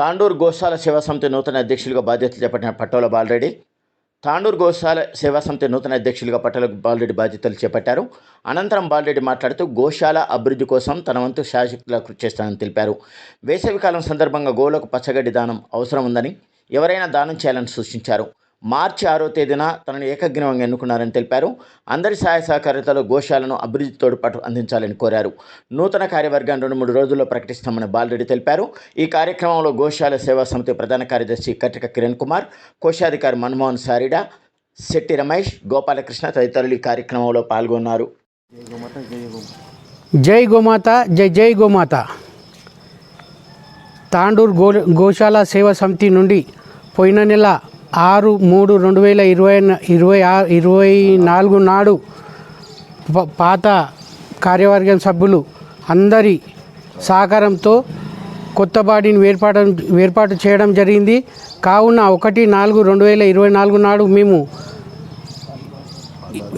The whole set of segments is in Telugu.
తాండూరు గోశాల సేవా సమితి నూతన అధ్యక్షులుగా బాధ్యతలు చేపట్టిన పట్టోల బాలరెడ్డి తాండూరు గోశాల సేవా సమితి నూతన అధ్యక్షులుగా పట్టల బాలరెడ్డి బాధ్యతలు చేపట్టారు. అనంతరం బాలరెడ్డి మాట్లాడుతూ గోశాల అభివృద్ధి కోసం తన వంతు శాశక్తిలా కృషి చేస్తానని తెలిపారు. వేసవికాలం సందర్భంగా గోవులకు పచ్చగడ్డి దానం అవసరం ఉందని ఎవరైనా దానం చేయాలని సూచించారు. మార్చి ఆరో తేదీన తనను ఏకగ్రీవంగా ఎన్నుకున్నారని తెలిపారు. అందరి సహాయ సహకారితలో గోశాలను అభివృద్ధి తోడ్పాటు అందించాలని కోరారు. నూతన కార్యవర్గాన్ని రెండు మూడు రోజుల్లో ప్రకటిస్తామని బాలరెడ్డి తెలిపారు. ఈ కార్యక్రమంలో గోశాల సేవా సమితి ప్రధాన కార్యదర్శి కట్టిక కిరణ్ కుమార్ కోశాధికారి మన్మోహన్ సారిడా శెట్టి రమేష్ గోపాలకృష్ణ తదితరులు ఈ కార్యక్రమంలో పాల్గొన్నారు. జై గోమాత జై జై గోమాత. తాండూర్ గో గోశాల సేవా సమితి నుండి పోయిన నెల ఆరు మూడు రెండు వేల ఇరవై ఇరవై ఆరు ఇరవై నాలుగు నాడు పాత కార్యవర్గం సభ్యులు అందరి సహకారంతో కొత్త బాడీని ఏర్పాటు ఏర్పాటు చేయడం జరిగింది. కావున ఒకటి నాలుగు రెండు వేల ఇరవై నాలుగు నాడు మేము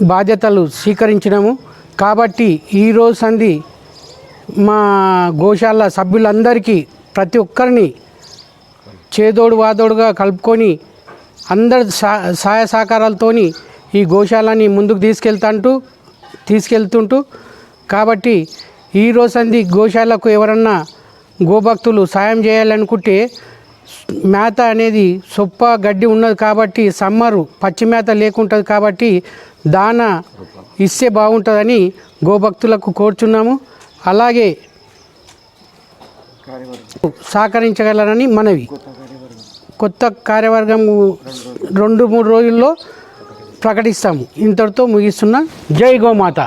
బాధ్యతలు స్వీకరించినాము. కాబట్టి ఈరోజు సంధి మా గోశాల సభ్యులందరికీ ప్రతి ఒక్కరిని చేదోడు వాదోడుగా కలుపుకొని అందరి సహాయ సహకారాలతోని ఈ గోశాలని ముందుకు తీసుకెళ్తాంటూ తీసుకెళ్తుంటూ కాబట్టి ఈ రోజంది గోశాలకు ఎవరన్నా గోభక్తులు సాయం చేయాలనుకుంటే మేత అనేది సొప్ప గడ్డి ఉన్నది కాబట్టి సమ్మరు పచ్చి మేత లేకుంటుంది కాబట్టి దాన ఇస్తే బాగుంటుందని గోభక్తులకు కోరుచున్నాము. అలాగే సహకరించగలరని మనవి. కొత్త కార్యవర్గం రెండు మూడు రోజుల్లో ప్రకటిస్తాము. ఇంతటితో ముగిస్తున్నా. జై గోమాత.